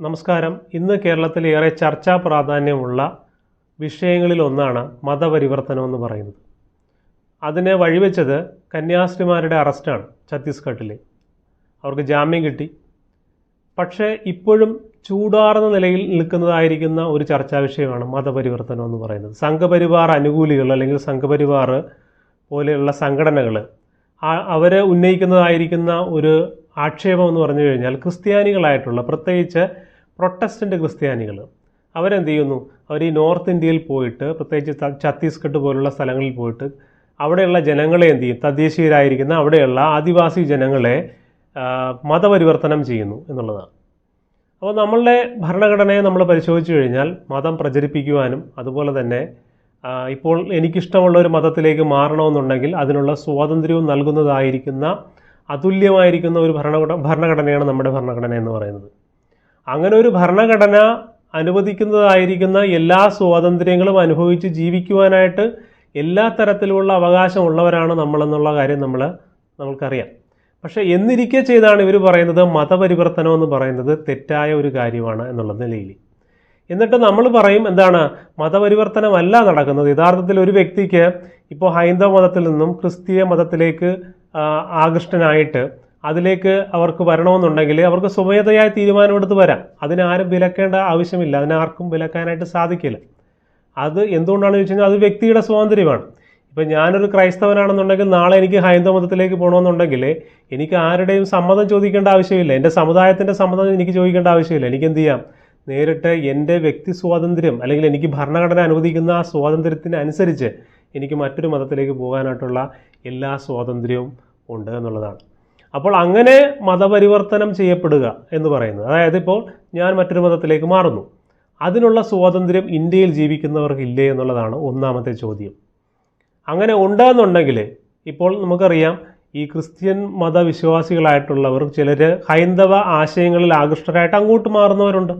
നമസ്കാരം. ഇന്ന് കേരളത്തിൽ ഏറെ ചർച്ചാ പ്രാധാന്യമുള്ള വിഷയങ്ങളിൽ ഒന്നാണ് മതപരിവർത്തനം എന്ന് പറയുന്നത്. അതിനെ വഴിവെച്ചത് കന്യാസ്ത്രീമാരുടെ അറസ്റ്റാണ് ഛത്തീസ്ഗഡിൽ അവർക്ക് ജാമ്യം കിട്ടി. പക്ഷേ ഇപ്പോഴും ചൂടാർന്ന നിലയിൽ നിൽക്കുന്നതായിരിക്കുന്ന ഒരു ചർച്ചാ വിഷയമാണ് മതപരിവർത്തനം എന്ന് പറയുന്നത്. സംഘപരിവാർ അനുകൂലികൾ അല്ലെങ്കിൽ സംഘപരിവാർ പോലെയുള്ള സംഘടനകൾ അവരെ ഉന്നയിക്കുന്നതായിരിക്കുന്ന ഒരു ആക്ഷേപം എന്ന് പറഞ്ഞു കഴിഞ്ഞാൽ ക്രിസ്ത്യാനികളായിട്ടുള്ള പ്രത്യേകിച്ച് പ്രൊട്ടസ്റ്റന്റ് ക്രിസ്ത്യാനികൾ. അവരെന്ത് ചെയ്യുന്നു? അവർ ഈ നോർത്ത് ഇന്ത്യയിൽ പോയിട്ട് പ്രത്യേകിച്ച് ഛത്തീസ്ഗഡ് പോലുള്ള സ്ഥലങ്ങളിൽ പോയിട്ട് അവിടെയുള്ള ജനങ്ങളെ എന്ത് ചെയ്യും? തദ്ദേശീയരായിരിക്കുന്ന അവിടെയുള്ള ആദിവാസി ജനങ്ങളെ മതപരിവർത്തനം ചെയ്യുന്നു എന്നുള്ളതാണ്. അപ്പോൾ നമ്മളുടെ ഭരണഘടനയെ നമ്മൾ പരിശോധിച്ചു കഴിഞ്ഞാൽ മതം പ്രചരിപ്പിക്കുവാനും അതുപോലെ തന്നെ ഇപ്പോൾ എനിക്കിഷ്ടമുള്ള ഒരു മതത്തിലേക്ക് മാറണമെന്നുണ്ടെങ്കിൽ അതിനുള്ള സ്വാതന്ത്ര്യവും നൽകുന്നതായിരിക്കുന്ന അതുല്യമായിരിക്കുന്ന ഒരു ഭരണഘടന ഭരണഘടനയാണ് നമ്മുടെ ഭരണഘടന എന്ന് പറയുന്നത്. അങ്ങനെ ഒരു ഭരണഘടന അനുവദിക്കുന്നതായിരിക്കുന്ന എല്ലാ സ്വാതന്ത്ര്യങ്ങളും അനുഭവിച്ച് ജീവിക്കുവാനായിട്ട് എല്ലാ തരത്തിലുമുള്ള അവകാശമുള്ളവരാണ് നമ്മളെന്നുള്ള കാര്യം നമ്മൾ നമുക്കറിയാം പക്ഷേ എന്നിരിക്കെ ചെയ്താണ് ഇവർ പറയുന്നത് മതപരിവർത്തനം എന്ന് പറയുന്നത് തെറ്റായ ഒരു കാര്യമാണ് എന്നുള്ള നിലയിൽ എന്നിട്ട് നമ്മൾ പറയും എന്താണ് മതപരിവർത്തനമല്ല നടക്കുന്നത്. യഥാർത്ഥത്തിൽ ഒരു വ്യക്തിക്ക് ഇപ്പോൾ ഹൈന്ദവ മതത്തിൽ നിന്നും ക്രിസ്തീയ മതത്തിലേക്ക് ആകൃഷ്ടനായിട്ട് അതിലേക്ക് അവർക്ക് വരണമെന്നുണ്ടെങ്കിൽ അവർക്ക് സ്വമേധയായ തീരുമാനമെടുത്ത് വരാം. അതിനാരും വിലക്കേണ്ട ആവശ്യമില്ല. അതിനാർക്കും വിലക്കാനായിട്ട് സാധിക്കില്ല. അത് എന്തുകൊണ്ടാണെന്ന് ചോദിച്ചു കഴിഞ്ഞാൽ അത് വ്യക്തിയുടെ സ്വാതന്ത്ര്യമാണ്. ഇപ്പം ഞാനൊരു ക്രൈസ്തവനാണെന്നുണ്ടെങ്കിൽ നാളെ എനിക്ക് ഹൈന്ദവ മതത്തിലേക്ക് പോകണമെന്നുണ്ടെങ്കിൽ എനിക്ക് ആരുടെയും സമ്മതം ചോദിക്കേണ്ട ആവശ്യമില്ല. എന്റെ സമുദായത്തിന്റെ സമ്മതം എനിക്ക് ചോദിക്കേണ്ട ആവശ്യമില്ല. എനിക്ക് എന്ത് ചെയ്യാം? നേരിട്ട് എന്റെ വ്യക്തി സ്വാതന്ത്ര്യം അല്ലെങ്കിൽ എനിക്ക് ഭരണഘടന അനുവദിക്കുന്ന ആ സ്വാതന്ത്ര്യത്തിന് അനുസരിച്ച് എനിക്ക് മറ്റൊരു മതത്തിലേക്ക് പോകാനായിട്ടുള്ള എല്ലാ സ്വാതന്ത്ര്യവും ഉണ്ട് എന്നുള്ളതാണ്. അപ്പോൾ അങ്ങനെ മതപരിവർത്തനം ചെയ്യപ്പെടുക എന്ന് പറയുന്നത്. അതായത് ഇപ്പോൾ ഞാൻ മറ്റൊരു മതത്തിലേക്ക് മാറുന്നു. അതിനുള്ള സ്വാതന്ത്ര്യം ഇന്ത്യയിൽ ജീവിക്കുന്നവർക്ക് ഇല്ലേ എന്നുള്ളതാണ് ഒന്നാമത്തെ ചോദ്യം. അങ്ങനെ ഉണ്ടെന്നുണ്ടെങ്കിൽ ഇപ്പോൾ നമുക്കറിയാം ഈ ക്രിസ്ത്യൻ മതവിശ്വാസികളായിട്ടുള്ളവർ ചിലർ ഹൈന്ദവ ആശയങ്ങളിൽ ആകൃഷ്ടരായിട്ട് അങ്ങോട്ട് മാറുന്നവരുണ്ട്.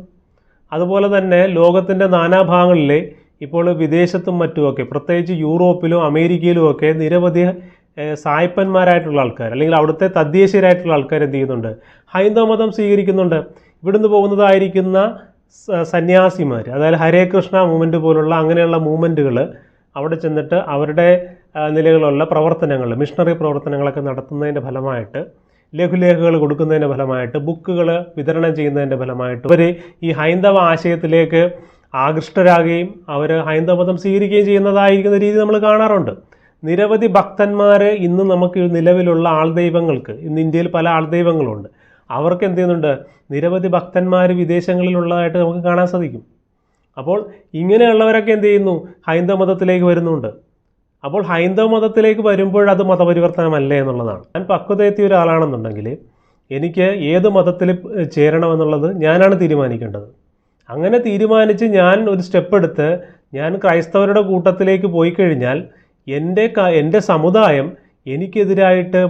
അതുപോലെ തന്നെ ലോകത്തിന്റെ നാനാഭാഗങ്ങളിലെ ഇപ്പോൾ വിദേശത്തും മറ്റുമൊക്കെ പ്രത്യേകിച്ച് യൂറോപ്പിലും അമേരിക്കയിലും ഒക്കെ നിരവധി സായ്പന്മാരായിട്ടുള്ള ആൾക്കാർ അല്ലെങ്കിൽ അവിടുത്തെ തദ്ദേശീയരായിട്ടുള്ള ആൾക്കാർ എന്ത് ചെയ്യുന്നുണ്ട്? ഹൈന്ദവ മതം സ്വീകരിക്കുന്നുണ്ട്. ഇവിടുന്ന് പോകുന്നതായിരിക്കുന്ന സന്യാസിമാർ അതായത് ഹരേ കൃഷ്ണ മൂവ്മെന്റ് പോലുള്ള അങ്ങനെയുള്ള മൂവ്മെന്റുകൾ അവിടെ ചെന്നിട്ട് അവരുടെ നിലകളുള്ള പ്രവർത്തനങ്ങൾ മിഷണറി പ്രവർത്തനങ്ങളൊക്കെ നടത്തുന്നതിന്റെ ഫലമായിട്ട് ലഘുലേഖകൾ കൊടുക്കുന്നതിന്റെ ഫലമായിട്ട് ബുക്കുകൾ വിതരണം ചെയ്യുന്നതിന്റെ ഫലമായിട്ട് അവർ ഈ ഹൈന്ദവ ആശയത്തിലേക്ക് ആകൃഷ്ടരാകുകയും അവർ ഹൈന്ദവ മതം സ്വീകരിക്കുകയും ചെയ്യുന്നതായിരിക്കുന്ന രീതി നമ്മൾ കാണാറുണ്ട്. നിരവധി ഭക്തന്മാർ ഇന്ന് നമുക്ക് നിലവിലുള്ള ആൾദൈവങ്ങൾക്ക് ഇന്ന് ഇന്ത്യയിൽ പല ആൾദൈവങ്ങളുണ്ട്. അവർക്ക് എന്ത് ചെയ്യുന്നുണ്ട്? നിരവധി ഭക്തന്മാർ വിദേശങ്ങളിലുള്ളതായിട്ട് നമുക്ക് കാണാൻ സാധിക്കും. അപ്പോൾ ഇങ്ങനെയുള്ളവരൊക്കെ എന്ത് ചെയ്യുന്നു? ഹൈന്ദവ മതത്തിലേക്ക് വരുന്നുണ്ട്. അപ്പോൾ ഹൈന്ദവ മതത്തിലേക്ക് വരുമ്പോൾ അത് മതപരിവർത്തനമല്ലേ എന്നുള്ളതാണ്. ഞാൻ പക്വതയെത്തിയ ഒരാളാണെന്നുണ്ടെങ്കിൽ എനിക്ക് ഏത് മതത്തിൽ ചേരണമെന്നുള്ളത് ഞാനാണ് തീരുമാനിക്കേണ്ടത്. അങ്ങനെ തീരുമാനിച്ച് ഞാൻ ഒരു സ്റ്റെപ്പ് എടുത്ത് ഞാൻ ക്രൈസ്തവരുടെ കൂട്ടത്തിലേക്ക് പോയി കഴിഞ്ഞാൽ എന്റെ എന്റെ സമുദായം എനിക്കെതിരായിട്ട്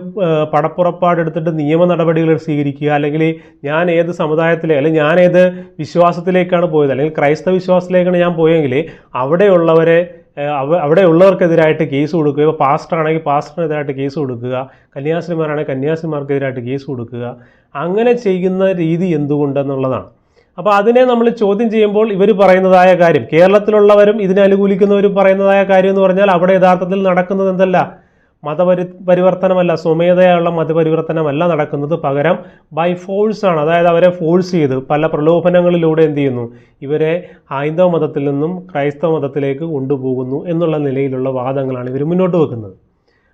പടപ്പുറപ്പാടെടുത്തിട്ട് നിയമ നടപടികൾ സ്വീകരിക്കുക അല്ലെങ്കിൽ ഞാൻ ഏത് സമുദായത്തിലെ അല്ലെങ്കിൽ ഞാൻ ഏത് വിശ്വാസത്തിലേക്കാണ് പോയത് അല്ലെങ്കിൽ ക്രൈസ്തവ വിശ്വാസത്തിലേക്കാണ് ഞാൻ പോയെങ്കിൽ അവിടെയുള്ളവരെ അവിടെയുള്ളവർക്കെതിരായിട്ട് കേസ് കൊടുക്കുക ഇപ്പോൾ പാസ്റ്റർ ആണെങ്കിൽ പാസ്റ്ററിനെതിരായിട്ട് കേസ് കൊടുക്കുക കന്യാസിനിമാരാണെങ്കിൽ കന്യാസിനിമാർക്കെതിരായിട്ട് കേസ് കൊടുക്കുക അങ്ങനെ ചെയ്യുന്ന രീതി എന്തുകൊണ്ടെന്നുള്ളതാണ്. അപ്പോൾ അതിനെ നമ്മൾ ചോദ്യം ചെയ്യുമ്പോൾ ഇവർ പറയുന്നതായ കാര്യം കേരളത്തിലുള്ളവരും ഇതിനെ അനുകൂലിക്കുന്നവരും പറയുന്നതായ കാര്യം എന്ന് പറഞ്ഞാൽ അവിടെ യഥാർത്ഥത്തിൽ നടക്കുന്നത് എന്തല്ല? മതപരി പരിവർത്തനമല്ല സ്വമേധയുള്ള മതപരിവർത്തനമല്ല നടക്കുന്നത്. പകരം ബൈ ഫോഴ്സ് ആണ്. അതായത് അവരെ ഫോഴ്സ് ചെയ്ത് പല പ്രലോഭനങ്ങളിലൂടെ എന്ത് ചെയ്യുന്നു? ഇവരെ ഹൈന്ദവ മതത്തിൽ നിന്നും ക്രൈസ്തവ മതത്തിലേക്ക് കൊണ്ടുപോകുന്നു എന്നുള്ള നിലയിലുള്ള വാദങ്ങളാണ് ഇവർ മുന്നോട്ട് വെക്കുന്നത്.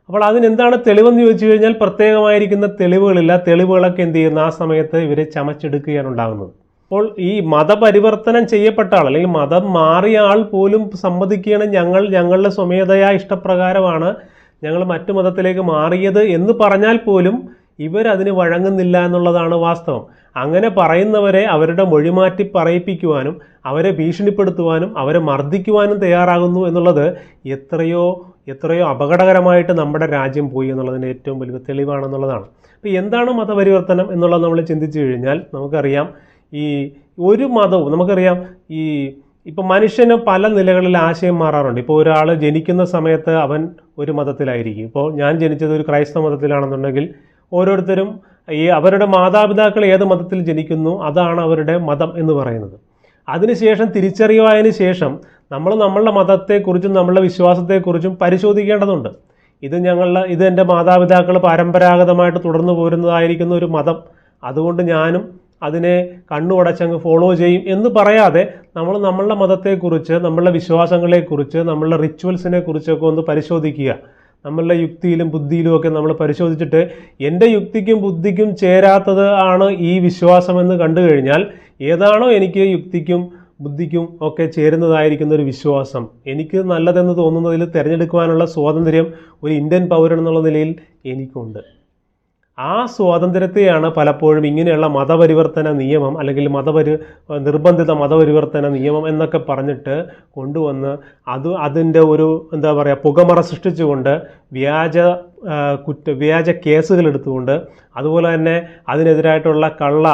അപ്പോൾ അതിനെന്താണ് തെളിവെന്ന് ചോദിച്ചു കഴിഞ്ഞാൽ പ്രത്യേകമായിരിക്കുന്ന തെളിവുകളില്ല. തെളിവുകളൊക്കെ എന്ത് ചെയ്യുന്നു? ആ സമയത്ത് ഇവരെ ചമച്ചെടുക്കുകയാണ് ഉണ്ടാകുന്നത്. അപ്പോൾ ഈ മതപരിവർത്തനം ചെയ്യപ്പെട്ട ആൾ അല്ലെങ്കിൽ മതം മാറിയ ആൾ പോലും സമ്മതിക്കുകയാണ് ഞങ്ങൾ ഞങ്ങളുടെ സ്വമേധയാ ഇഷ്ടപ്രകാരമാണ് ഞങ്ങൾ മറ്റു മതത്തിലേക്ക് മാറിയത് എന്ന് പറഞ്ഞാൽ പോലും ഇവരതിന് വഴങ്ങുന്നില്ല എന്നുള്ളതാണ് വാസ്തവം. അങ്ങനെ പറയുന്നവരെ അവരുടെ മൊഴിമാറ്റി പറയിപ്പിക്കുവാനും അവരെ ഭീഷണിപ്പെടുത്തുവാനും അവരെ മർദ്ദിക്കുവാനും തയ്യാറാകുന്നു എന്നുള്ളത് എത്രയോ എത്രയോ അപകടകരമായിട്ട് നമ്മുടെ രാജ്യം പോയി എന്നുള്ളതിന് ഏറ്റവും വലിയ തെളിവാണെന്നുള്ളതാണ്. അപ്പോൾ എന്താണ് മതപരിവർത്തനം എന്നുള്ളത് നമ്മൾ ചിന്തിച്ചു കഴിഞ്ഞാൽ നമുക്കറിയാം ഈ ഒരു മതവും നമുക്കറിയാം ഈ ഇപ്പം മനുഷ്യന് പല നിലകളിൽ ആശയം മാറാറുണ്ട്. ഇപ്പോൾ ഒരാൾ ജനിക്കുന്ന സമയത്ത് അവൻ ഒരു മതത്തിലായിരിക്കും. ഇപ്പോൾ ഞാൻ ജനിച്ചത് ഒരു ക്രൈസ്തവ മതത്തിലാണെന്നുണ്ടെങ്കിൽ ഓരോരുത്തരും ഈ അവരുടെ മാതാപിതാക്കൾ ഏത് മതത്തിൽ ജനിക്കുന്നു അതാണ് അവരുടെ മതം എന്ന് പറയുന്നത്. അതിനുശേഷം തിരിച്ചറിവായതിനു ശേഷം നമ്മൾ നമ്മളുടെ മതത്തെക്കുറിച്ചും നമ്മളുടെ വിശ്വാസത്തെക്കുറിച്ചും പരിശോധിക്കേണ്ടതുണ്ട്. ഇത് ഞങ്ങളുടെ ഇത് എന്റെ മാതാപിതാക്കൾ പരമ്പരാഗതമായിട്ട് തുടർന്നു പോരുന്നതായിരിക്കുന്ന ഒരു മതം. അതുകൊണ്ട് ഞാനും അതിനെ കണ്ണുടച്ചങ്ങ് ഫോളോ ചെയ്യും എന്ന് പറയാതെ നമ്മൾ നമ്മളുടെ മതത്തെക്കുറിച്ച് നമ്മളുടെ വിശ്വാസങ്ങളെക്കുറിച്ച് നമ്മളുടെ റിച്വൽസിനെ കുറിച്ചൊക്കെ ഒന്ന് പരിശോധിക്കുക. നമ്മളുടെ യുക്തിയിലും ബുദ്ധിയിലും ഒക്കെ നമ്മൾ പരിശോധിച്ചിട്ട് എന്റെ യുക്തിക്കും ബുദ്ധിക്കും ചേരാത്തത് ആണ് ഈ വിശ്വാസമെന്ന് കണ്ടു കഴിഞ്ഞാൽ ഏതാണോ എനിക്ക് യുക്തിക്കും ബുദ്ധിക്കും ഒക്കെ ചേരുന്നതായിരിക്കുന്ന ഒരു വിശ്വാസം. എനിക്ക് നല്ലതെന്ന് തോന്നുന്നതിൽ തിരഞ്ഞെടുക്കുവാനുള്ള സ്വാതന്ത്ര്യം ഒരു ഇന്ത്യൻ പൗരൻ എന്നുള്ള നിലയിൽ എനിക്കുണ്ട്. ആ സ്വാതന്ത്ര്യത്തെയാണ് പലപ്പോഴും ഇങ്ങനെയുള്ള മതപരിവർത്തന നിയമം അല്ലെങ്കിൽ മതപരി നിർബന്ധിത മതപരിവർത്തന നിയമം എന്നൊക്കെ പറഞ്ഞിട്ട് കൊണ്ടുവന്ന് അത് അതിന്റെ ഒരു എന്താ പറയുക പുകമറ സൃഷ്ടിച്ചുകൊണ്ട് വ്യാജ കുറ്റ വ്യാജ കേസുകൾ എടുത്തുകൊണ്ട് അതുപോലെ തന്നെ അതിനെതിരായിട്ടുള്ള കള്ള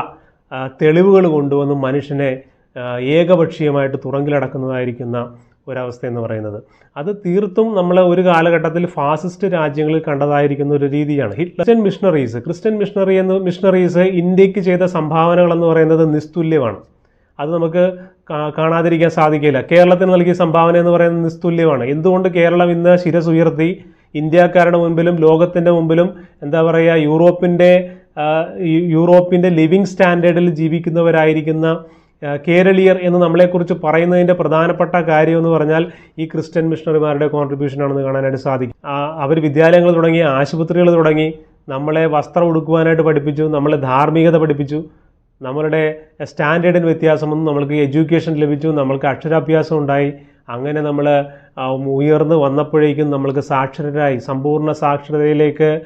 തെളിവുകൾ കൊണ്ടുവന്ന് മനുഷ്യനെ ഏകപക്ഷീയമായിട്ട് തുറങ്കിലടക്കുന്നതായിരിക്കുന്ന ഒരവസ്ഥ എന്ന് പറയുന്നത്. അത് തീർത്തും നമ്മൾ ഒരു കാലഘട്ടത്തിൽ ഫാസിസ്റ്റ് രാജ്യങ്ങളിൽ കണ്ടതായിരിക്കുന്ന ഒരു രീതിയാണ്. ഹിറ്റ്ലർ മിഷണറീസ് ക്രിസ്ത്യൻ മിഷണറി എന്ന് മിഷണറീസ് ഇന്ത്യയ്ക്ക് ചെയ്ത സംഭാവനകൾ എന്ന് പറയുന്നത് നിസ്തുല്യമാണ്. അത് നമുക്ക് കാണാതിരിക്കാൻ സാധിക്കില്ല. കേരളത്തിന് നൽകിയ സംഭാവന എന്ന് പറയുന്നത് നിസ്തുല്യമാണ്. എന്തുകൊണ്ട് കേരളം ഇന്ന് ശിരസ് ഉയർത്തി ഇന്ത്യക്കാരുടെ മുൻപിലും ലോകത്തിന്റെ മുമ്പിലും എന്താ പറയുക യൂറോപ്പിന്റെ യൂറോപ്പിന്റെ ലിവിങ് സ്റ്റാൻഡേർഡിൽ ജീവിക്കുന്നവരായിരിക്കുന്ന കേരളീയർ എന്ന് നമ്മളെക്കുറിച്ച് പറയുന്നതിന്റെ പ്രധാനപ്പെട്ട കാര്യം എന്ന് പറഞ്ഞാൽ ഈ ക്രിസ്ത്യൻ മിഷണറിമാരുടെ കോൺട്രിബ്യൂഷൻ ആണെന്ന് കാണാനായിട്ട് സാധിക്കും. അവർ വിദ്യാലയങ്ങൾ തുടങ്ങി ആശുപത്രികൾ തുടങ്ങി നമ്മളെ വസ്ത്രം ഉടുക്കുവാനായിട്ട് പഠിപ്പിച്ചു നമ്മളെ ധാർമ്മികത പഠിപ്പിച്ചു നമ്മളുടെ സ്റ്റാൻഡേർഡിന് വ്യത്യാസം വന്നു നമ്മൾക്ക് എഡ്യൂക്കേഷൻ ലഭിച്ചു നമ്മൾക്ക് അക്ഷരാഭ്യാസം ഉണ്ടായി. അങ്ങനെ നമ്മൾ ഉയർന്നു വന്നപ്പോഴേക്കും നമ്മൾക്ക് സാക്ഷരരായി സമ്പൂർണ സാക്ഷരതയിലേക്ക്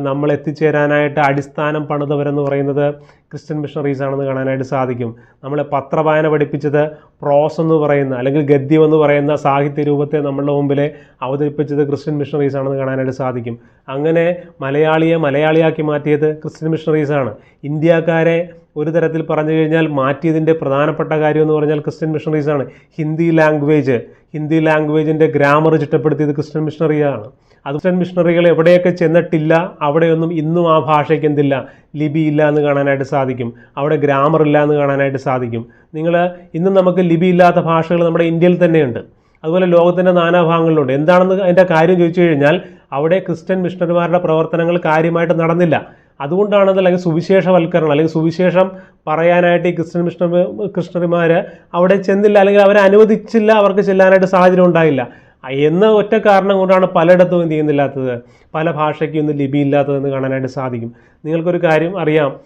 നമ്മൾ എത്തിച്ചേരാനായിട്ട് അടിസ്ഥാനം പണിതവരെന്ന് പറയുന്നത് ക്രിസ്ത്യൻ മിഷണറീസ് ആണെന്ന് കാണാനായിട്ട് സാധിക്കും. നമ്മളെ പത്രവായന പഠിപ്പിച്ചത് പ്രോസ് എന്ന് പറയുന്ന അല്ലെങ്കിൽ ഗദ്യം എന്ന് പറയുന്ന സാഹിത്യ രൂപത്തെ നമ്മളുടെ മുമ്പിൽ അവതരിപ്പിച്ചത് ക്രിസ്ത്യൻ മിഷണറീസ് ആണെന്ന് കാണാനായിട്ട് സാധിക്കും. അങ്ങനെ മലയാളിയെ മലയാളിയാക്കി മാറ്റിയത് ക്രിസ്ത്യൻ മിഷണറീസ് ആണ്. ഇന്ത്യക്കാരെ ഒരു തരത്തിൽ പറഞ്ഞു കഴിഞ്ഞാൽ മാറ്റിയതിന്റെ പ്രധാനപ്പെട്ട കാര്യം എന്ന് പറഞ്ഞാൽ ക്രിസ്ത്യൻ മിഷണറീസാണ്. ഹിന്ദി ലാംഗ്വേജ്. ഹിന്ദി ലാംഗ്വേജിന്റെ ഗ്രാമർ ചിട്ടപ്പെടുത്തിയത് ക്രിസ്ത്യൻ മിഷണറിയാണ്. അത് ക്രിസ്ത്യൻ മിഷണറികൾ എവിടെയൊക്കെ ചെന്നിട്ടില്ല അവിടെയൊന്നും ഇന്നും ആ ഭാഷയ്ക്ക് എന്തില്ല? ലിപി ഇല്ല എന്ന് കാണാനായിട്ട് സാധിക്കും. അവിടെ ഗ്രാമർ ഇല്ല എന്ന് കാണാനായിട്ട് സാധിക്കും. നിങ്ങൾ ഇന്നും നമുക്ക് ലിപി ഇല്ലാത്ത ഭാഷകൾ നമ്മുടെ ഇന്ത്യയിൽ തന്നെയുണ്ട്. അതുപോലെ ലോകത്തിന്റെ നാനാഭാഗങ്ങളിലുണ്ട് എന്താണെന്ന് അതിന്റെ കാര്യം ചോദിച്ചു കഴിഞ്ഞാൽ അവിടെ ക്രിസ്ത്യൻ മിഷണറിമാരുടെ പ്രവർത്തനങ്ങൾ കാര്യമായിട്ട് നടന്നില്ല. അതുകൊണ്ടാണ് അത് അല്ലെങ്കിൽ സുവിശേഷവൽക്കരണം അല്ലെങ്കിൽ സുവിശേഷം പറയാനായിട്ട് ഈ ക്രിസ്ത്യൻ മിഷണറി കൃഷ്ണന്മാർ അവിടെ ചെന്നില്ല അല്ലെങ്കിൽ അവരെ അനുവദിച്ചില്ല അവർക്ക് ചെല്ലാനായിട്ട് സാഹചര്യം ഉണ്ടായില്ല. എന്ന ഒറ്റ കാരണം കൊണ്ടാണ് പലയിടത്തും എന്ത് ചെയ്യുന്നില്ലാത്തത്? പല ഭാഷയ്ക്കും ഇന്ന് ലിപിയില്ലാത്തതെന്ന് കാണാനായിട്ട് സാധിക്കും. നിങ്ങൾക്കൊരു കാര്യം അറിയാം.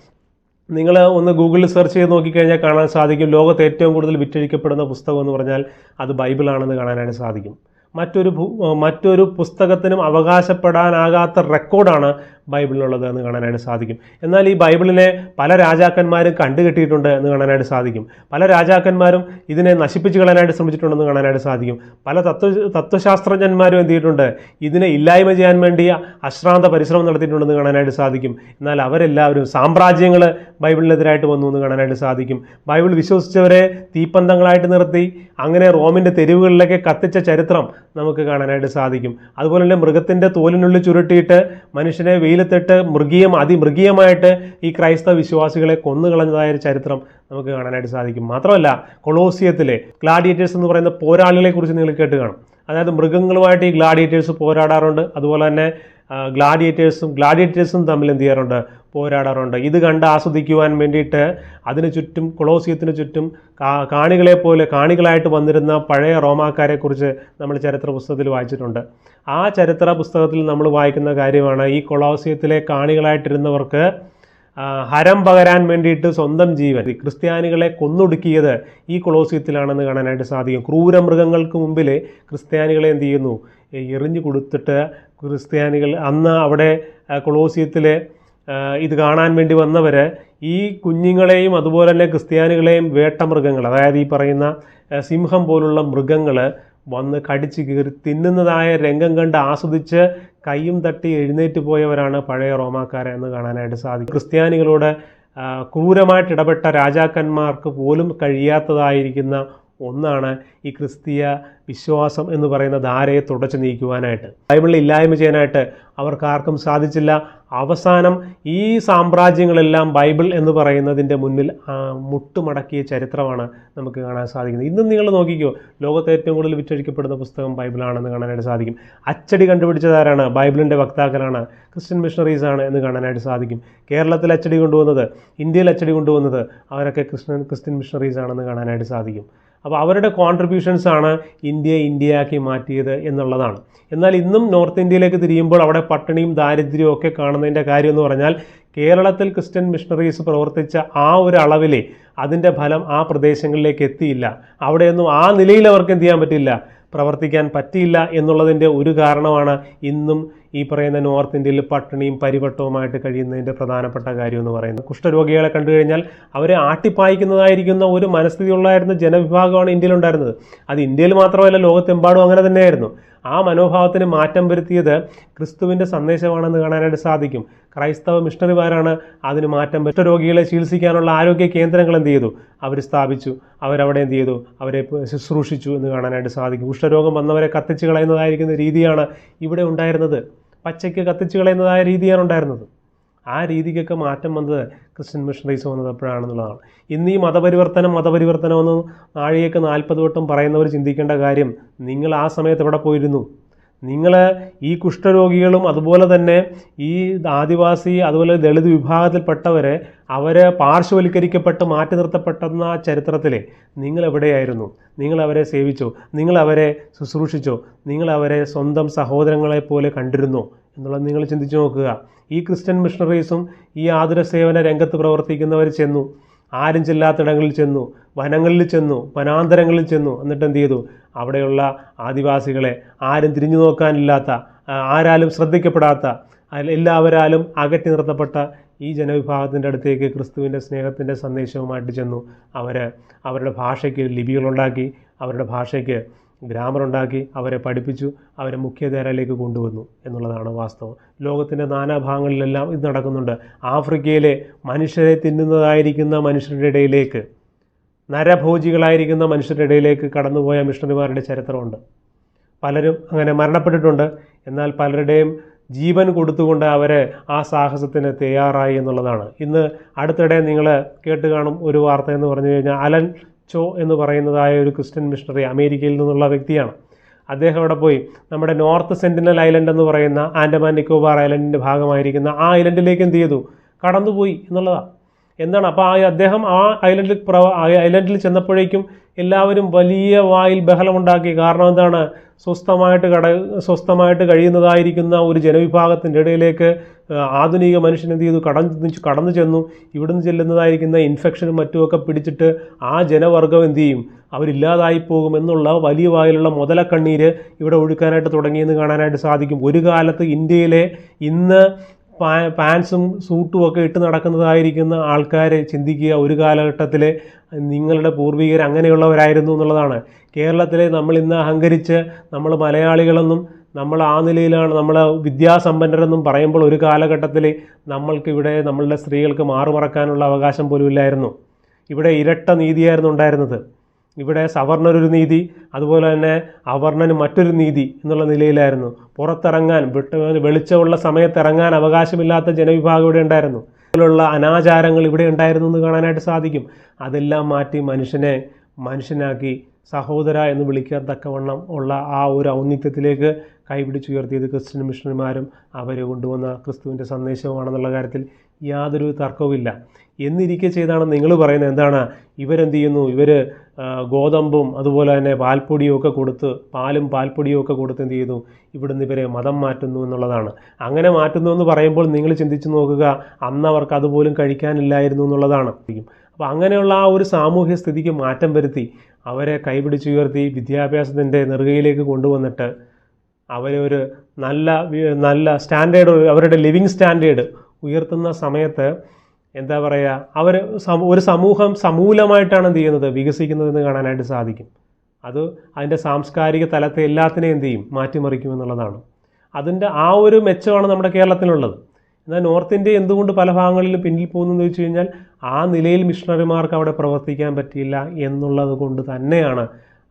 നിങ്ങൾ ഒന്ന് ഗൂഗിളിൽ സെർച്ച് ചെയ്ത് നോക്കിക്കഴിഞ്ഞാൽ കാണാൻ സാധിക്കും. ലോകത്ത് ഏറ്റവും കൂടുതൽ വിറ്റഴിക്കപ്പെടുന്ന പുസ്തകം എന്ന് പറഞ്ഞാൽ അത് ബൈബിളാണെന്ന് കാണാനായിട്ട് സാധിക്കും. മറ്റൊരു മറ്റൊരു പുസ്തകത്തിനും അവകാശപ്പെടാനാകാത്ത റെക്കോർഡാണ് ബൈബിളിനുള്ളത് എന്ന് കാണാനായിട്ട് സാധിക്കും. എന്നാൽ ഈ ബൈബിളിനെ പല രാജാക്കന്മാരും കണ്ടുകെട്ടിയിട്ടുണ്ട് എന്ന് കാണാനായിട്ട് സാധിക്കും. പല രാജാക്കന്മാരും ഇതിനെ നശിപ്പിച്ച് കളയാനായിട്ട് ശ്രമിച്ചിട്ടുണ്ടെന്ന് കാണാനായിട്ട് സാധിക്കും. പല തത്വ തത്വശാസ്ത്രജ്ഞന്മാരും എന്ത് ചെയ്തിട്ടുണ്ട്? ഇതിനെ ഇല്ലായ്മ ചെയ്യാൻ വേണ്ടി അശ്രാന്ത പരിശ്രമം നടത്തിയിട്ടുണ്ടെന്ന് കാണാനായിട്ട് സാധിക്കും. എന്നാൽ അവരെല്ലാവരും സാമ്രാജ്യങ്ങൾ ബൈബിളിനെതിരായിട്ട് വന്നു എന്ന് കാണാനായിട്ട് സാധിക്കും. ബൈബിൾ വിശ്വസിച്ചവരെ തീപ്പന്തങ്ങളായിട്ട് നിർത്തി അങ്ങനെ റോമിന്റെ തെരുവുകളിലേക്ക് കത്തിച്ച ചരിത്രം നമുക്ക് കാണാനായിട്ട് സാധിക്കും. അതുപോലെ തന്നെ മൃഗത്തിന്റെ തോലിനുള്ളിൽ ചുരുട്ടിയിട്ട് മനുഷ്യനെ വെയിലത്തിട്ട് മൃഗീയം അതിമൃഗീയമായിട്ട് ഈ ക്രൈസ്തവ വിശ്വാസികളെ കൊന്നുകളഞ്ഞതായ ഒരു ചരിത്രം നമുക്ക് കാണാനായിട്ട് സാധിക്കും. മാത്രമല്ല കൊളോസിയത്തിലെ ഗ്ലാഡിയേറ്റേഴ്സ് എന്ന് പറയുന്ന പോരാളികളെ കുറിച്ച് നിങ്ങൾ കേട്ട് കാണും. അതായത് മൃഗങ്ങളുമായിട്ട് ഈ ഗ്ലാഡിയേറ്റേഴ്സ് പോരാടാറുണ്ട്. അതുപോലെ തന്നെ ഗ്ലാഡിയേറ്റേഴ്സും ഗ്ലാഡിയേറ്റേഴ്സും തമ്മിൽ എന്ത് ചെയ്യാറുണ്ട്? പോരാടാറുണ്ട്. ഇത് കണ്ട് ആസ്വദിക്കുവാൻ വേണ്ടിയിട്ട് അതിന് ചുറ്റും കൊളോസിയത്തിന് ചുറ്റും കാണികളെ പോലെ കാണികളായിട്ട് വന്നിരുന്ന പഴയ റോമാക്കാരെക്കുറിച്ച് നമ്മൾ ചരിത്ര പുസ്തകത്തിൽ വായിച്ചിട്ടുണ്ട്. ആ ചരിത്ര പുസ്തകത്തിൽ നമ്മൾ വായിക്കുന്ന കാര്യമാണ് ഈ കൊളോസിയത്തിലെ കാണികളായിട്ടിരുന്നവർക്ക് ഹരം പകരാൻ വേണ്ടിയിട്ട് സ്വന്തം ജീവൻ ക്രിസ്ത്യാനികളെ കൊന്നൊടുക്കിയത് ഈ കൊളോസിയത്തിലാണെന്ന് കാണാനായിട്ട് സാധിക്കും. ക്രൂര മൃഗങ്ങൾക്ക് മുമ്പിൽ ക്രിസ്ത്യാനികളെ എന്ത് ചെയ്യുന്നു? എറിഞ്ഞു കൊടുത്തിട്ട് ക്രിസ്ത്യാനികൾ അന്ന് അവിടെ കൊളോസിയത്തിലെ ഇത് കാണാൻ വേണ്ടി വന്നവർ ഈ കുഞ്ഞുങ്ങളെയും അതുപോലെ തന്നെ ക്രിസ്ത്യാനികളെയും വേട്ടമൃഗങ്ങൾ അതായത് ഈ പറയുന്ന സിംഹം പോലുള്ള മൃഗങ്ങൾ വന്ന് കടിച്ച് കീറി തിന്നുന്നതായ രംഗം കണ്ട് ആസ്വദിച്ച് കൈയും തട്ടി എഴുന്നേറ്റ് പോയവരാണ് പഴയ റോമാക്കാരെ എന്ന് കാണാനായിട്ട് സാധിക്കും. ക്രിസ്ത്യാനികളോട് ക്രൂരമായിട്ട് ഇടപെട്ട രാജാക്കന്മാർക്ക് പോലും കഴിയാത്തതായിരിക്കുന്ന ഒന്നാണ് ഈ ക്രിസ്തീയ വിശ്വാസം എന്ന് പറയുന്ന ധാരയെ തുടച്ചു നീക്കുവാനായിട്ട്. ബൈബിളിൽ ഇല്ലായ്മ ചെയ്യാനായിട്ട് അവർക്ക് ആർക്കും സാധിച്ചില്ല. അവസാനം ഈ സാമ്രാജ്യങ്ങളെല്ലാം ബൈബിൾ എന്ന് പറയുന്നതിന്റെ മുന്നിൽ മുട്ടുമടക്കിയ ചരിത്രമാണ് നമുക്ക് കാണാൻ സാധിക്കുന്നത്. ഇന്നും നിങ്ങൾ നോക്കിക്കോ ലോകത്തെ ഏറ്റവും കൂടുതൽ വിറ്റഴിക്കപ്പെടുന്ന പുസ്തകം ബൈബിളാണെന്ന് കാണാനായിട്ട് സാധിക്കും. അച്ചടി കണ്ടുപിടിച്ചതാരാണ്? ബൈബിളിന്റെ വക്താക്കളാണ്. ക്രിസ്ത്യൻ മിഷണറീസ് ആണ് എന്ന് കാണാനായിട്ട് സാധിക്കും. കേരളത്തിൽ അച്ചടി കൊണ്ടുവന്നത് ഇന്ത്യയിൽ അച്ചടി കൊണ്ടുവന്നത് അവരൊക്കെ ക്രിസ്ത്യൻ ക്രിസ്ത്യൻ മിഷണറീസ് ആണെന്ന് കാണാനായിട്ട് സാധിക്കും. അപ്പോൾ അവരുടെ കോൺട്രിബ്യൂഷൻസ് ആണ് ഇന്ത്യയെ ഇന്ത്യയാക്കി മാറ്റിയത് എന്നുള്ളതാണ്. എന്നാൽ ഇന്നും നോർത്ത് ഇന്ത്യയിലേക്ക് തിരിയുമ്പോൾ അവിടെ പട്ടിണിയും ദാരിദ്ര്യവും ഒക്കെ കാണുന്നതിന്റെ കാര്യം എന്ന് പറഞ്ഞാൽ കേരളത്തിൽ ക്രിസ്ത്യൻ മിഷണറീസ് പ്രവർത്തിച്ച ആ ഒരു അളവിലെ അതിന്റെ ഫലം ആ പ്രദേശങ്ങളിലേക്ക് എത്തിയില്ല. അവിടെയൊന്നും ആ നിലയിൽ അവർക്ക് എന്ത് ചെയ്യാൻ പറ്റില്ല? പ്രവർത്തിക്കാൻ പറ്റിയില്ല എന്നുള്ളതിന്റെ ഒരു കാരണമാണ് ഇന്നും ഈ പറയുന്ന നോർത്ത് ഇന്ത്യയിൽ പട്ടിണിയും പരിവട്ടവുമായിട്ട് കഴിയുന്നതിന്റെ പ്രധാനപ്പെട്ട കാര്യം എന്ന് പറയുന്നത്. കുഷ്ഠരോഗികളെ കണ്ടു കഴിഞ്ഞാൽ അവരെ ആട്ടിപ്പായിക്കുന്നതായിരിക്കുന്ന ഒരു മനസ്ഥിതി ഉള്ളായിരുന്ന ജനവിഭാഗമാണ് ഇന്ത്യയിലുണ്ടായിരുന്നത് അത് ഇന്ത്യയിൽ മാത്രമല്ല ലോകത്തെമ്പാടും അങ്ങനെ തന്നെയായിരുന്നു. ആ മനോഭാവത്തിന് മാറ്റം വരുത്തിയത് ക്രിസ്തുവിന്റെ സന്ദേശമാണെന്ന് കാണാനായിട്ട് സാധിക്കും. ക്രൈസ്തവ മിഷണറിമാരാണ് അതിന് മാറ്റം വരുത്തി രോഗികളെ ചികിത്സിക്കാനുള്ള ആരോഗ്യ കേന്ദ്രങ്ങൾ എന്ത് ചെയ്തു? അവർ സ്ഥാപിച്ചു. അവരവിടെ എന്ത് ചെയ്തു? അവരെ ശുശ്രൂഷിച്ചു എന്ന് കാണാനായിട്ട് സാധിക്കും. കുഷ്ഠരോഗം വന്നവരെ കത്തിച്ച് കളയുന്നതായിരിക്കുന്ന രീതിയാണ് ഇവിടെ ഉണ്ടായിരുന്നത്. പച്ചയ്ക്ക് കത്തിച്ച് കളയുന്നതായ രീതിയാണ് ഉണ്ടായിരുന്നത്. ആ രീതിക്കൊക്കെ മാറ്റം വന്നത് ക്രിസ്ത്യൻ മിഷണറീസ് വന്നത് എപ്പോഴാണെന്നുള്ളതാണ് ഇന്ന് ഈ മതപരിവർത്തനം മതപരിവർത്തനം എന്ന് ആഴിയൊക്കെ നാൽപ്പത് വട്ടം പറയുന്നവർ ചിന്തിക്കേണ്ട കാര്യം നിങ്ങൾ ആ സമയത്ത് എവിടെ പോയിരുന്നു? നിങ്ങൾ ഈ കുഷ്ഠരോഗികളും അതുപോലെ തന്നെ ഈ ആദിവാസി അതുപോലെ ദളിത് വിഭാഗത്തിൽപ്പെട്ടവരെ അവരെ പാർശ്വവൽക്കരിക്കപ്പെട്ട് മാറ്റി നിർത്തപ്പെട്ടെന്ന ചരിത്രത്തിൽ നിങ്ങൾ എവിടെയായിരുന്നു? നിങ്ങൾ അവരെ സേവിച്ചോ? നിങ്ങൾ അവരെ ശുശ്രൂഷിച്ചോ? നിങ്ങൾ അവരെ സ്വന്തം സഹോദരങ്ങളെ പോലെ കണ്ടിരുന്നോ? എന്നുള്ളത് നിങ്ങൾ ചിന്തിച്ചു നോക്കുക. ഈ ക്രിസ്ത്യൻ മിഷണറീസും ഈ ആതുര സേവന രംഗത്ത് പ്രവർത്തിക്കുന്നവർ ചെന്നു. ആരും ചെല്ലാത്തിടങ്ങളിൽ ചെന്നു. വനങ്ങളിൽ ചെന്നു. വനാന്തരങ്ങളിൽ ചെന്നു. എന്നിട്ട് എന്ത് ചെയ്തു? അവിടെയുള്ള ആദിവാസികളെ ആരും തിരിഞ്ഞു നോക്കാനില്ലാത്ത ആരാലും ശ്രദ്ധിക്കപ്പെടാത്ത എല്ലാവരാലും അകറ്റി നിർത്തപ്പെട്ട ഈ ജനവിഭാഗത്തിന്റെ അടുത്തേക്ക് ക്രിസ്തുവിന്റെ സ്നേഹത്തിന്റെ സന്ദേശവുമായിട്ട് ചെന്നു. അവർ അവരുടെ ഭാഷയ്ക്ക് ലിപികളുണ്ടാക്കി അവരുടെ ഭാഷയ്ക്ക് ഗ്രാമർ ഉണ്ടാക്കി അവരെ പഠിപ്പിച്ചു അവരെ മുഖ്യധാരയിലേക്ക് കൊണ്ടുവന്നു എന്നുള്ളതാണ് വാസ്തവം. ലോകത്തിന്റെ നാനാഭാഗങ്ങളിലെല്ലാം ഇത് നടക്കുന്നുണ്ട്. ആഫ്രിക്കയിലെ മനുഷ്യരെ തിന്നുന്നതായിരിക്കുന്ന മനുഷ്യരുടെ ഇടയിലേക്ക് നരഭോജികളായിരിക്കുന്ന മനുഷ്യരുടെ ഇടയിലേക്ക് കടന്നുപോയ മിഷണറിമാരുടെ ചരിത്രമുണ്ട്. പലരും അങ്ങനെ മരണപ്പെട്ടിട്ടുണ്ട്. എന്നാൽ പലരുടെയും ജീവൻ കൊടുത്തുകൊണ്ട് അവരെ ആ സാഹസത്തിന് തയ്യാറായി എന്നുള്ളതാണ്. ഇന്ന് അടുത്തിടെ നിങ്ങൾ കേട്ട് കാണും ഒരു വാർത്ത എന്ന് പറഞ്ഞു കഴിഞ്ഞാൽ അലൻ ചോ എന്ന് പറയുന്നതായ ഒരു ക്രിസ്ത്യൻ മിഷണറി അമേരിക്കയിൽ നിന്നുള്ള വ്യക്തിയാണ്. അദ്ദേഹം അവിടെ പോയി നമ്മുടെ നോർത്ത് സെന്റിനൽ ഐലൻഡ് എന്ന് പറയുന്ന ആൻഡമാൻ നിക്കോബാർ ഐലൻഡിന്റെ ഭാഗമായിരിക്കുന്ന ആ ഐലൻഡിലേക്ക് എന്ത് ചെയ്തു? കടന്നുപോയി എന്നുള്ളതാണ് എന്താണ്? അപ്പോൾ ആ അദ്ദേഹം ആ ഐലൻഡിൽ പ്രവ ഐലൻഡിൽ ചെന്നപ്പോഴേക്കും എല്ലാവരും വലിയ വായിൽ ബഹളമുണ്ടാക്കി. കാരണം എന്താണ്? സ്വസ്ഥമായിട്ട് കട സ്വസ്ഥമായിട്ട് കഴിയുന്നതായിരിക്കുന്ന ഒരു ജനവിഭാഗത്തിന്റെ ഇടയിലേക്ക് ആധുനിക മനുഷ്യൻ എന്ത് ചെയ്തു? കടന്നു കടന്നു ചെന്നു. ഇവിടുന്ന് ചെല്ലുന്നതായിരിക്കുന്ന ഇൻഫെക്ഷനും മറ്റുമൊക്കെ പിടിച്ചിട്ട് ആ ജനവർഗം എന്ത് ചെയ്യും? അവരില്ലാതായി പോകും എന്നുള്ള വലിയ വായിലുള്ള മുതലക്കണ്ണീര് ഇവിടെ ഒഴുക്കാനായിട്ട് തുടങ്ങിയെന്ന് കാണാനായിട്ട് സാധിക്കും. ഒരു കാലത്ത് ഇന്ത്യയിലെ ഇന്ന് പാൻസും സൂട്ടും ഒക്കെ ഇട്ട് നടക്കുന്നതായിരിക്കുന്ന ആൾക്കാരെ ചിന്തിക്കുക ഒരു കാലഘട്ടത്തിൽ നിങ്ങളുടെ പൂർവികർ അങ്ങനെയുള്ളവരായിരുന്നു എന്നുള്ളതാണ്. കേരളത്തിലെ നമ്മൾ ഇന്ന് അഹങ്കരിച്ച് നമ്മൾ മലയാളികളെന്നും നമ്മൾ ആ നിലയിലാണ് നമ്മൾ വിദ്യാസമ്പന്നരെന്നും പറയുമ്പോൾ ഒരു കാലഘട്ടത്തിൽ നമ്മൾക്ക് ഇവിടെ നമ്മളുടെ സ്ത്രീകൾക്ക് മാറുമറക്കാനുള്ള അവകാശം പോലും ഇല്ലായിരുന്നു. ഇവിടെ ഇരട്ട നീതിയായിരുന്നു ഉണ്ടായിരുന്നത്. ഇവിടെ സവർണനൊരു നീതി അതുപോലെ തന്നെ അവർണന് മറ്റൊരു നീതി എന്നുള്ള നിലയിലായിരുന്നു. പുറത്തിറങ്ങാൻ വെളിച്ചമുള്ള സമയത്ത് ഇറങ്ങാൻ അവകാശമില്ലാത്ത ജനവിഭാഗം ഇവിടെ ഉണ്ടായിരുന്നു. അതിലുള്ള അനാചാരങ്ങൾ ഇവിടെ ഉണ്ടായിരുന്നു എന്ന് കാണാനായിട്ട് സാധിക്കും. അതെല്ലാം മാറ്റി മനുഷ്യനെ മനുഷ്യനാക്കി സഹോദര എന്ന് വിളിക്കാൻ തക്കവണ്ണം ഉള്ള ആ ഒരു ഔന്നിത്യത്തിലേക്ക് കൈപിടിച്ചുയർത്തിയത് ക്രിസ്ത്യൻ മിഷണറിമാരും അവരെ കൊണ്ടുവന്ന ക്രിസ്തുവിന്റെ സന്ദേശവുമാണെന്നുള്ള കാര്യത്തിൽ യാതൊരു തർക്കവുമില്ല. എന്നിരിക്കെ ചെയ്താണ് നിങ്ങൾ പറയുന്നത്. എന്താണ്? ഇവരെന്ത് ചെയ്യുന്നു? ഇവർ ഗോതമ്പും അതുപോലെ തന്നെ പാൽപ്പൊടിയും ഒക്കെ കൊടുത്ത് പാലും പാൽപ്പൊടിയും ഒക്കെ കൊടുത്ത് എന്ത് ചെയ്യുന്നു ഇവിടുന്ന് ഇവരെ മതം മാറ്റുന്നു എന്നുള്ളതാണ്. അങ്ങനെ മാറ്റുന്നു എന്ന് പറയുമ്പോൾ നിങ്ങൾ ചിന്തിച്ചു നോക്കുക അന്ന് അവർക്ക് അതുപോലും കഴിക്കാനില്ലായിരുന്നു എന്നുള്ളതാണ്. അപ്പോൾ അങ്ങനെയുള്ള ആ ഒരു സാമൂഹ്യ സ്ഥിതിക്ക് മാറ്റം വരുത്തി അവരെ കൈപിടിച്ചുയർത്തി വിദ്യാഭ്യാസത്തിന്റെ നെറുകയിലേക്ക് കൊണ്ടുവന്നിട്ട് അവരെ ഒരു നല്ല നല്ല സ്റ്റാൻഡേർഡ് അവരുടെ ലിവിങ് സ്റ്റാൻഡേർഡ് ഉയർത്തുന്ന സമയത്ത് എന്താ പറയുക അവർ ഒരു സമൂഹം സമൂലമായിട്ടാണ് എന്ത് ചെയ്യുന്നത്? വികസിക്കുന്നതെന്ന് കാണാനായിട്ട് സാധിക്കും. അത് അതിന്റെ സാംസ്കാരിക തലത്തെ എല്ലാത്തിനെയും എന്ത് ചെയ്യും? മാറ്റിമറിക്കും എന്നുള്ളതാണ്. അതിന്റെ ആ ഒരു മെച്ചമാണ് നമ്മുടെ കേരളത്തിലുള്ളത്. എന്നാൽ നോർത്ത് ഇന്ത്യ എന്തുകൊണ്ട് പല ഭാഗങ്ങളിലും പിന്നിൽ പോകുന്നതെന്ന് വെച്ച് കഴിഞ്ഞാൽ ആ നിലയിൽ മിഷണറിമാർക്ക് അവിടെ പ്രവർത്തിക്കാൻ പറ്റിയില്ല എന്നുള്ളത് കൊണ്ട് തന്നെയാണ്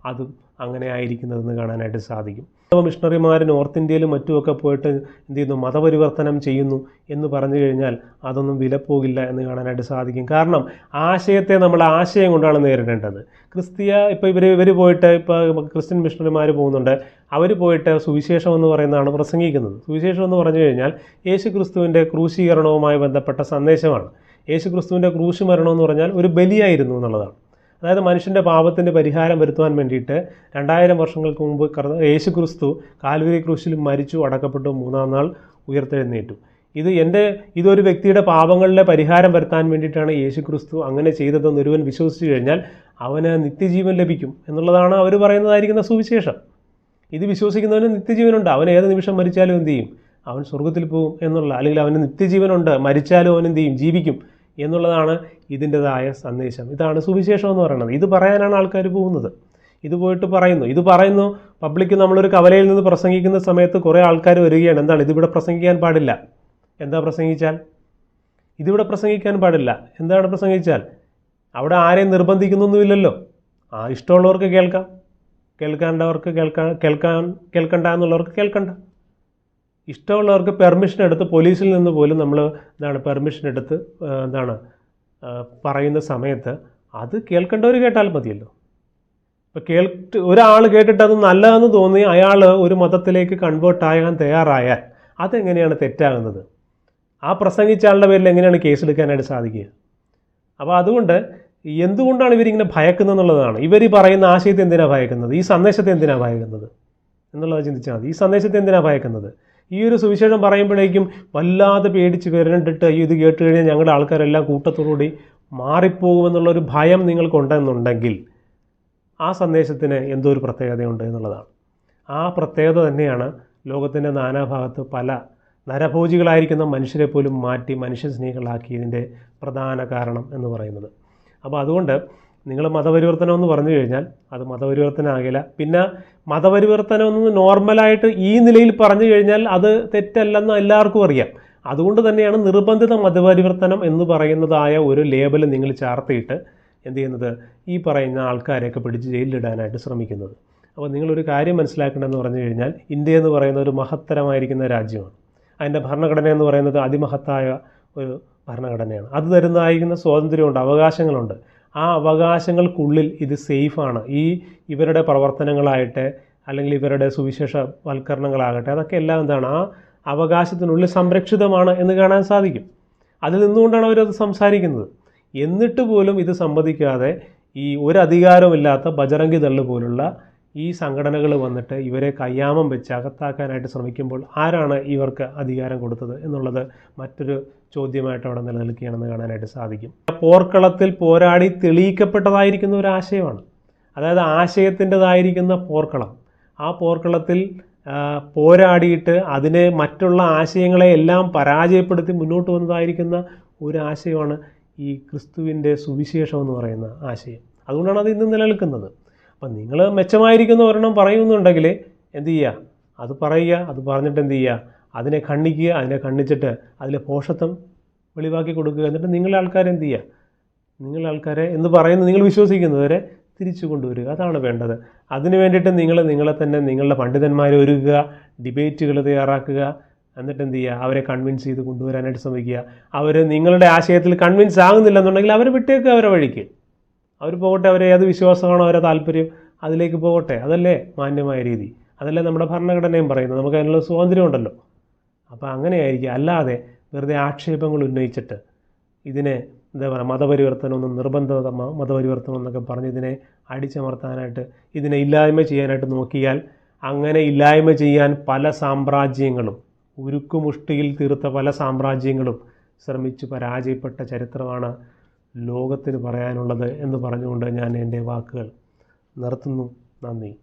അതും അങ്ങനെ ആയിരിക്കുന്നതെന്ന് കാണാനായിട്ട് സാധിക്കും. അപ്പോൾ മിഷണറിമാർ നോർത്ത് ഇന്ത്യയിലും മറ്റുമൊക്കെ പോയിട്ട് എന്ത് ചെയ്യുന്നു മതപരിവർത്തനം ചെയ്യുന്നു എന്ന് പറഞ്ഞു കഴിഞ്ഞാൽ അതൊന്നും വിലപ്പോകില്ല എന്ന് കാണാനായിട്ട് സാധിക്കും. കാരണം ആശയത്തെ നമ്മൾ ആശയം കൊണ്ടാണ് നേരിടേണ്ടത്. ക്രിസ്തീയ ഇപ്പോൾ ഇവർ ഇവർ പോയിട്ട് ഇപ്പോൾ ക്രിസ്ത്യൻ മിഷണറിമാർ പോകുന്നുണ്ട്. അവർ പോയിട്ട് സുവിശേഷം എന്ന് പറയുന്നതാണ് പ്രസംഗിക്കുന്നത്. സുവിശേഷം എന്ന് പറഞ്ഞു കഴിഞ്ഞാൽ യേശു ക്രിസ്തുവിന്റെ ക്രൂശീകരണവുമായി ബന്ധപ്പെട്ട സന്ദേശമാണ്. യേശു ക്രിസ്തുവിന്റെ ക്രൂശ് മരണം എന്ന് പറഞ്ഞാൽ ഒരു ബലിയായിരുന്നു എന്നുള്ളതാണ്. അതായത് മനുഷ്യന്റെ പാപത്തിന്റെ പരിഹാരം വരുത്തുവാൻ വേണ്ടിയിട്ട് രണ്ടായിരം വർഷങ്ങൾക്ക് മുമ്പ് യേശു ക്രിസ്തു കാൽവരി ക്രൂശിൽ മരിച്ചു അടക്കപ്പെട്ടു മൂന്നാം നാൾ ഉയർത്തെഴുന്നേറ്റു. ഇത് എന്റെ ഇതൊരു വ്യക്തിയുടെ പാപങ്ങളിലെ പരിഹാരം വരുത്താൻ വേണ്ടിയിട്ടാണ് യേശു ക്രിസ്തു അങ്ങനെ ചെയ്തതെന്ന് ഒരുവൻ വിശ്വസിച്ചു കഴിഞ്ഞാൽ അവന് നിത്യജീവൻ ലഭിക്കും എന്നുള്ളതാണ് അവർ പറയുന്നതായിരിക്കുന്ന സുവിശേഷം. ഇത് വിശ്വസിക്കുന്നവന് നിത്യജീവനുണ്ട്. അവൻ ഏത് നിമിഷം മരിച്ചാലും എന്ത് ചെയ്യും? അവൻ സ്വർഗത്തിൽ പോകും എന്നുള്ള അല്ലെങ്കിൽ അവന് നിത്യജീവനുണ്ട് മരിച്ചാലും അവൻ എന്ത് ചെയ്യും? ജീവിക്കും. എന്നുള്ളതാണ് ഇതിന്റെതായ സന്ദേശം. ഇതാണ് സുവിശേഷം എന്ന് പറയുന്നത്. ഇത് പറയാനാണ് ആൾക്കാർ പോകുന്നത്. ഇത് പോയിട്ട് പറയുന്നു. ഇത് പറയുന്നു പബ്ലിക് നമ്മളൊരു കവലയിൽ നിന്ന് പ്രസംഗിക്കുന്ന സമയത്ത് കുറേ ആൾക്കാർ വരികയാണ്. എന്താണ്? ഇതിവിടെ പ്രസംഗിക്കാൻ പാടില്ല. എന്താ പ്രസംഗിച്ചാൽ? ഇതിവിടെ പ്രസംഗിക്കാൻ പാടില്ല. എന്താണ് പ്രസംഗിച്ചാൽ? അവിടെ ആരെയും നിർബന്ധിക്കുന്നൊന്നുമില്ലല്ലോ. ആ ഇഷ്ടമുള്ളവർക്ക് കേൾക്കാം. കേൾക്കേണ്ടവർക്ക് കേൾക്കാൻ കേൾക്കാൻ കേൾക്കണ്ട എന്നുള്ളവർക്ക് കേൾക്കണ്ട. ഇഷ്ടമുള്ളവർക്ക് പെർമിഷൻ എടുത്ത് പോലീസിൽ നിന്ന് പോലും നമ്മൾ എന്താണ് പെർമിഷൻ എടുത്ത് എന്താണ് പറയുന്ന സമയത്ത് അത് കേൾക്കേണ്ടവർ കേട്ടാൽ മതിയല്ലോ. ഇപ്പോൾ കേൾട്ട് ഒരാൾ കേട്ടിട്ട് അത് നല്ലതെന്ന് തോന്നി അയാൾ ഒരു മതത്തിലേക്ക് കൺവേർട്ട് ആകാൻ തയ്യാറായാൽ അതെങ്ങനെയാണ് തെറ്റാകുന്നത്? ആ പ്രസംഗിച്ച ആളുടെ പേരിൽ എങ്ങനെയാണ് കേസെടുക്കാനായിട്ട് സാധിക്കുക? അപ്പോൾ അതുകൊണ്ട് എന്തുകൊണ്ടാണ് ഇവരിങ്ങനെ ഭയക്കുന്നത് എന്നുള്ളതാണ് ഇവർ പറയുന്ന ആശയത്തെ എന്തിനാണ് ഭയക്കുന്നത്? ഈ സന്ദേശത്തെ എന്തിനാണ് ഭയക്കുന്നത്? എന്നുള്ളത് ചിന്തിച്ചാൽ മതി. ഈ സന്ദേശത്തെ എന്തിനാണ് ഭയക്കുന്നത്? ഈ ഒരു സുവിശേഷം പറയുമ്പോഴേക്കും വല്ലാതെ പേടിച്ച് വിരണ്ടിട്ട് അയ്യോ ഇത് കേട്ട് കഴിഞ്ഞാൽ ഞങ്ങളുടെ ആൾക്കാരെല്ലാം കൂട്ടത്തോടുകൂടി മാറിപ്പോകുമെന്നുള്ളൊരു ഭയം നിങ്ങൾക്കുണ്ടെന്നുണ്ടെങ്കിൽ ആ സന്ദേശത്തിന് എന്തോ ഒരു പ്രത്യേകതയുണ്ട് എന്നുള്ളതാണ്. ആ പ്രത്യേകത തന്നെയാണ് ലോകത്തിന്റെ നാനാഭാഗത്ത് പല നരഭോജികളായിരിക്കുന്ന മനുഷ്യരെ പോലും മാറ്റി മനുഷ്യ സ്നേഹികളാക്കിയതിന്റെ പ്രധാന കാരണം എന്ന് പറയുന്നത്. അപ്പോൾ അതുകൊണ്ട് നിങ്ങൾ മതപരിവർത്തനം എന്ന് പറഞ്ഞു കഴിഞ്ഞാൽ അത് മതപരിവർത്തനം ആകില്ല പിന്നെ മതപരിവർത്തനം എന്ന് നോർമലായിട്ട് ഈ നിലയിൽ പറഞ്ഞു കഴിഞ്ഞാൽ അത് തെറ്റല്ലെന്ന് എല്ലാവർക്കും അറിയാം. അതുകൊണ്ട് തന്നെയാണ് നിർബന്ധിത മതപരിവർത്തനം എന്ന് പറയുന്നതായ ഒരു ലേബൽ നിങ്ങൾ ചാർത്തിയിട്ട് എന്ത് ചെയ്യുന്നത്? ഈ പറയുന്ന ആൾക്കാരെയൊക്കെ പിടിച്ച് ജയിലിലിടാനായിട്ട് ശ്രമിക്കുന്നത്. അപ്പോൾ നിങ്ങളൊരു കാര്യം മനസ്സിലാക്കണമെന്ന് പറഞ്ഞു കഴിഞ്ഞാൽ ഇന്ത്യ എന്ന് പറയുന്ന ഒരു മഹത്തരമായിരിക്കുന്ന രാജ്യമാണ്. അതിന്റെ ഭരണഘടന എന്ന് പറയുന്നത് അതിമഹത്തായ ഒരു ഭരണഘടനയാണ്. അത് തരുന്നതായിരിക്കുന്ന സ്വാതന്ത്ര്യമുണ്ട് അവകാശങ്ങളുണ്ട്. ആ അവകാശങ്ങൾക്കുള്ളിൽ ഇത് സേഫാണ്. ഈ ഇവരുടെ പ്രവർത്തനങ്ങളായിട്ട് അല്ലെങ്കിൽ ഇവരുടെ സുവിശേഷ വൽക്കരണങ്ങളാകട്ടെ അതൊക്കെ എല്ലാം എന്താണ്? ആ അവകാശത്തിനുള്ളിൽ സംരക്ഷിതമാണ് എന്ന് കാണാൻ സാധിക്കും. അതിൽ നിന്നുകൊണ്ടാണ് അവരത് സംസാരിക്കുന്നത്. എന്നിട്ട് പോലും ഇത് സമ്മതിക്കാതെ ഈ ഒരു അധികാരമില്ലാത്ത ബജറംഗി തള്ളു പോലുള്ള ഈ സംഘടനകൾ വന്നിട്ട് ഇവരെ കയ്യാമം വെച്ച് അകത്താക്കാനായിട്ട് ശ്രമിക്കുമ്പോൾ ആരാണ് ഇവർക്ക് അധികാരം കൊടുത്തത് എന്നുള്ളത് മറ്റൊരു ചോദ്യമായിട്ട് അവിടെ നിലനിൽക്കുകയാണെന്ന് കാണാനായിട്ട് സാധിക്കും. പോർക്കളത്തിൽ പോരാടി തെളിയിക്കപ്പെട്ടതായിരിക്കുന്ന ഒരു ആശയമാണ്. അതായത് ആശയത്തിന്റെതായിരിക്കുന്ന പോർക്കളം. ആ പോർക്കളത്തിൽ പോരാടിയിട്ട് അതിനെ മറ്റുള്ള ആശയങ്ങളെ എല്ലാം പരാജയപ്പെടുത്തി മുന്നോട്ട് വന്നതായിരിക്കുന്ന ഒരു ആശയമാണ് ഈ ക്രിസ്തുവിന്റെ സുവിശേഷം എന്ന് പറയുന്ന ആശയം. അതുകൊണ്ടാണ് അത് ഇന്ന് നിലനിൽക്കുന്നത്. അപ്പം നിങ്ങൾ മെച്ചമായിരിക്കുന്ന ഒരെണ്ണം പറയുന്നുണ്ടെങ്കിൽ എന്ത് ചെയ്യുക? അത് പറയുക. അത് പറഞ്ഞിട്ട് എന്ത് ചെയ്യുക? അതിനെ ഖണ്ഡിക്കുക അതിനെ ഖണ്ഡിച്ചിട്ട് അതിലെ പോഷത്വം വെളിവാക്കി കൊടുക്കുക എന്നിട്ട് നിങ്ങളെ ആൾക്കാരെ എന്ത് ചെയ്യുക? നിങ്ങളെ ആൾക്കാരെ എന്ന് പറയുന്നത് നിങ്ങൾ വിശ്വസിക്കുന്നവരെ തിരിച്ചു കൊണ്ടുവരിക. അതാണ് വേണ്ടത്. അതിന് വേണ്ടിയിട്ട് നിങ്ങൾ നിങ്ങളെ തന്നെ നിങ്ങളുടെ പണ്ഡിതന്മാരെ ഒരുക്കുക ഡിബേറ്റുകൾ തയ്യാറാക്കുക എന്നിട്ട് എന്ത് ചെയ്യുക? അവരെ കൺവിൻസ് ചെയ്ത് കൊണ്ടുവരാനായിട്ട് ശ്രമിക്കുക. അവർ നിങ്ങളുടെ ആശയത്തിൽ കൺവിൻസ് ആകുന്നില്ലെന്നുണ്ടെങ്കിൽ അവരെ വിട്ടേക്കുക അവരെ വഴിക്ക്. അവർ പോകട്ടെ അവരെ ഏത് വിശ്വാസമാണോ അവരെ താല്പര്യം അതിലേക്ക് പോകട്ടെ. അതല്ലേ മാന്യമായ രീതി. അതല്ലേ നമ്മുടെ ഭരണഘടനയും പറയുന്നത്. നമുക്ക് അതിനുള്ള സ്വാതന്ത്ര്യം ഉണ്ടല്ലോ അപ്പോൾ അങ്ങനെയായിരിക്കും. അല്ലാതെ വെറുതെ ആക്ഷേപങ്ങൾ ഉന്നയിച്ചിട്ട് ഇതിനെ എന്താ പറയുക മതപരിവർത്തനമൊന്നും നിർബന്ധ മതപരിവർത്തനം എന്നൊക്കെ പറഞ്ഞ് ഇതിനെ അടിച്ചമർത്താനായിട്ട് ഇതിനെ ഇല്ലായ്മ ചെയ്യാനായിട്ട് നോക്കിയാൽ അങ്ങനെ ഇല്ലായ്മ ചെയ്യാൻ പല സാമ്രാജ്യങ്ങളും ഉരുക്കുമുഷ്ടിയിൽ തീർത്ത പല സാമ്രാജ്യങ്ങളും ശ്രമിച്ചു പരാജയപ്പെട്ട ചരിത്രമാണ് ലോകത്തിന് പറയാനുള്ളത് എന്ന് പറഞ്ഞുകൊണ്ട് ഞാൻ എന്റെ വാക്കുകൾ നിർത്തുന്നു. നന്ദി.